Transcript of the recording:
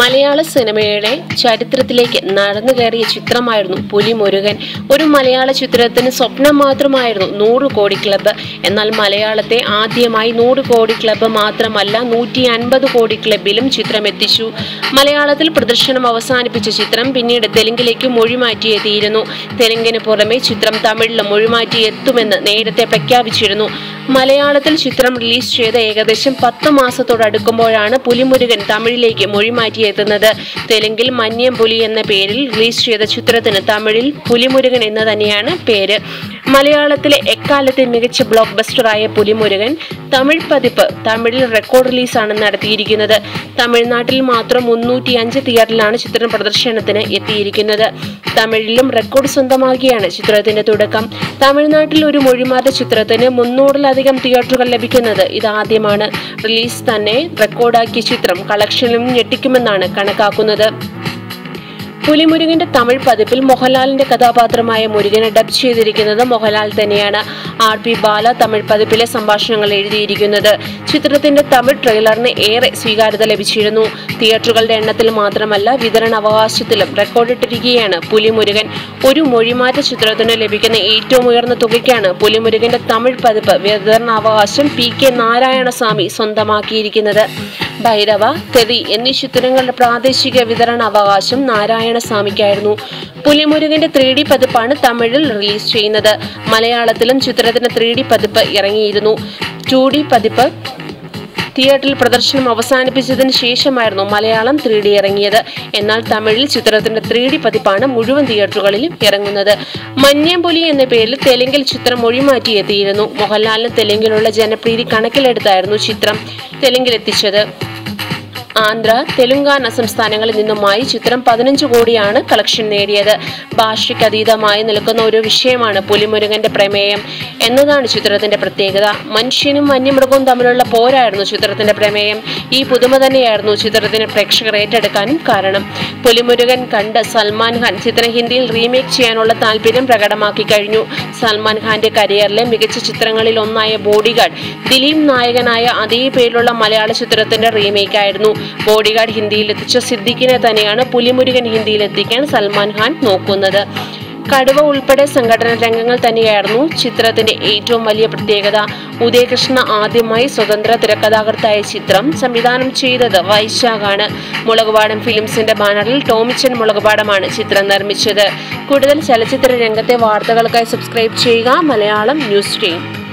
മലയാള സിനിമയുടെ ചരിത്രത്തിലേക്ക് നടന്നു കയറിയ ചിത്രമായിരുന്നു പുലിമുരുകൻ. ഒരു മലയാള ചിത്രത്തിന് സ്വപ്നം മാത്രമായിരുന്നു നൂറ് കോടി ക്ലബ്ബ് എന്നാൽ മലയാളത്തെ ആദ്യമായി നൂറ് കോടി ക്ലബ്ബ് മാത്രമല്ല നൂറ്റി അൻപത് കോടി ക്ലബിലും ചിത്രം എത്തിച്ചു മലയാളത്തിൽ പ്രദർശനം അവസാനിപ്പിച്ച ചിത്രം പിന്നീട് തെലുങ്കിലേക്ക് മൊഴിമാറ്റിയെത്തിയിരുന്നു. തെലുങ്കിന് പുറമെ ചിത്രം തമിഴിലും മൊഴിമാറ്റി എത്തുമെന്ന് നേരത്തെ പ്രഖ്യാപിച്ചിരുന്നു. മലയാളത്തിൽ ചിത്രം റിലീസ് ചെയ്ത ഏകദേശം പത്ത് മാസത്തോടടുക്കുമ്പോഴാണ് പുലിമുരുകൻ തമിഴിലേക്ക് മൊഴിമാറ്റി എത്തുന്നത്. തെലുങ്കിൽ മന്യം പുലി എന്ന പേരിൽ റിലീസ് ചെയ്ത ചിത്രത്തിന് തമിഴിൽ പുലിമുരുകൻ എന്ന് തന്നെയാണ് പേര്. മലയാളത്തിലെ എക്കാലത്തെ മികച്ച ബ്ലോക്ക് ബസ്റ്ററായ പുലിമുരുകൻ തമിഴ് പതിപ്പ് തമിഴിൽ റെക്കോർഡ് റിലീസാണ് നടത്തിയിരിക്കുന്നത്. തമിഴ്നാട്ടിൽ മാത്രം മുന്നൂറ്റി അഞ്ച് തിയേറ്ററിലാണ് ചിത്രം പ്രദർശനത്തിന് എത്തിയിരിക്കുന്നത്. തമിഴിലും റെക്കോർഡ് സ്വന്തമാക്കിയാണ് ചിത്രത്തിന്റെ തുടക്കം. തമിഴ്നാട്ടിൽ ഒരു മൊഴിമാറ്റ ചിത്രത്തിന് മുന്നൂറിലധികം തിയേറ്ററുകൾ ലഭിക്കുന്നത് ഇതാദ്യമാണ്. റിലീസ് തന്നെ റെക്കോർഡാക്കിയ ചിത്രം കളക്ഷനിലും ഞെട്ടിക്കുമെന്നാണ് കണക്കാക്കുന്നത്. പുലിമുരുകന്റെ തമിഴ് പതിപ്പിൽ മോഹൻലാലിന്റെ കഥാപാത്രമായ മുരുകനെ ഡബ് ചെയ്തിരിക്കുന്നത് മോഹൻലാൽ തന്നെയാണ്. ആർ പി ബാല തമിഴ് പതിപ്പിലെ സംഭാഷണങ്ങൾ എഴുതിയിരിക്കുന്നത്. ചിത്രത്തിന്റെ തമിഴ് ട്രെയിലറിന് ഏറെ സ്വീകാര്യത ലഭിച്ചിരുന്നു. തിയേറ്ററുകളുടെ എണ്ണത്തിൽ മാത്രമല്ല വിതരണ അവകാശത്തിലും റെക്കോർഡിട്ടിരിക്കുകയാണ് പുലിമുരുകൻ. ഒരു മൊഴിമാറ്റ ചിത്രത്തിന് ലഭിക്കുന്ന ഏറ്റവും ഉയർന്ന തുകയ്ക്കാണ് പുലിമുരുകന്റെ തമിഴ് പതിപ്പ് വിതരണാവകാശം പി കെ നാരായണസ്വാമി സ്വന്തമാക്കിയിരിക്കുന്നത്. ഭൈരവ തെറി എന്നീ ചിത്രങ്ങളുടെ പ്രാദേശിക വിതരണ അവകാശം നാരായണ നാരായണസ്വാമിക്കായിരുന്നു. പുലിമുരുകന്റെ ത്രീ ഡി പതിപ്പാണ് തമിഴിൽ റിലീസ് ചെയ്യുന്നത്. മലയാളത്തിലും ചിത്രത്തിന് ത്രീ ഡി പതിപ്പ് ഇറങ്ങിയിരുന്നു. ടു ഡി പതിപ്പ് തിയേറ്ററിൽ പ്രദർശനം അവസാനിപ്പിച്ചതിന് ശേഷമായിരുന്നു മലയാളം ത്രീ ഡി ഇറങ്ങിയത്. എന്നാൽ തമിഴിൽ ചിത്രത്തിന്റെ ത്രീ ഡി പതിപ്പാണ് മുഴുവൻ തിയേറ്ററുകളിലും ഇറങ്ങുന്നത്. മഞ്ഞമ്പുലി എന്ന പേരിൽ തെലുങ്കിൽ ചിത്രം മൊഴിമാറ്റി എത്തിയിരുന്നു മോഹൻലാലിന് തെലുങ്കിലുള്ള ജനപ്രീതി കണക്കിലെടുത്തായിരുന്നു ചിത്രം തെലുങ്കിലെത്തിച്ചത്. ആന്ധ്ര തെലുങ്കാന സംസ്ഥാനങ്ങളിൽ നിന്നുമായി ചിത്രം പതിനഞ്ച് കോടിയാണ് കളക്ഷൻ നേടിയത്. ഭാഷയ്ക്ക് അതീതമായി നിൽക്കുന്ന ഒരു വിഷയമാണ് പുലിമുരുകന്റെ പ്രമേയം എന്നതാണ് ചിത്രത്തിന്റെ പ്രത്യേകത. മനുഷ്യനും വന്യമൃഗവും തമ്മിലുള്ള പോരായിരുന്നു ചിത്രത്തിന്റെ പ്രമേയം. ഈ പുതുമ തന്നെയായിരുന്നു ചിത്രത്തിന് പ്രേക്ഷകർ ഏറ്റെടുക്കാനും കാരണം. പുലിമുരുകൻ കണ്ട് സൽമാൻ ഖാൻ ചിത്രം ഹിന്ദിയിൽ റീമേക്ക് ചെയ്യാനുള്ള താല്പര്യം പ്രകടമാക്കി കഴിഞ്ഞു. സൽമാൻ ഖാന്റെ കരിയറിലെ മികച്ച ചിത്രങ്ങളിൽ ഒന്നായ ബോഡിഗാർഡ് ദിലീപ് നായകനായ അതേ പേരിലുള്ള മലയാള ചിത്രത്തിന്റെ റീമേക്ക് ആയിരുന്നു. ബോഡിഗാർഡ് ഹിന്ദിയിൽ എത്തിച്ച സിദ്ദിഖിനെ തന്നെയാണ് പുലിമുരുകൻ ഹിന്ദിയിൽ എത്തിക്കാൻ സൽമാൻ ഖാൻ നോക്കുന്നത്. കടുവ ഉൾപ്പെടെ സംഘടന രംഗങ്ങൾ തന്നെയായിരുന്നു ചിത്രത്തിന്റെ ഏറ്റവും വലിയ പ്രത്യേകത. ഉദയകൃഷ്ണ ആദ്യമായി സ്വതന്ത്ര തിരക്കഥാകൃത്തായ ചിത്രം സംവിധാനം ചെയ്തത് വൈശാഖാണ്. മുളകുപാടം ഫിലിംസിന്റെ ബാനറിൽ ടോമിച്ചൻ മുളകുപാടമാണ് ചിത്രം നിർമ്മിച്ചത്. കൂടുതൽ ചലച്ചിത്ര രംഗത്തെ വാർത്തകൾക്കായി സബ്സ്ക്രൈബ് ചെയ്യുക. Malayalam news team.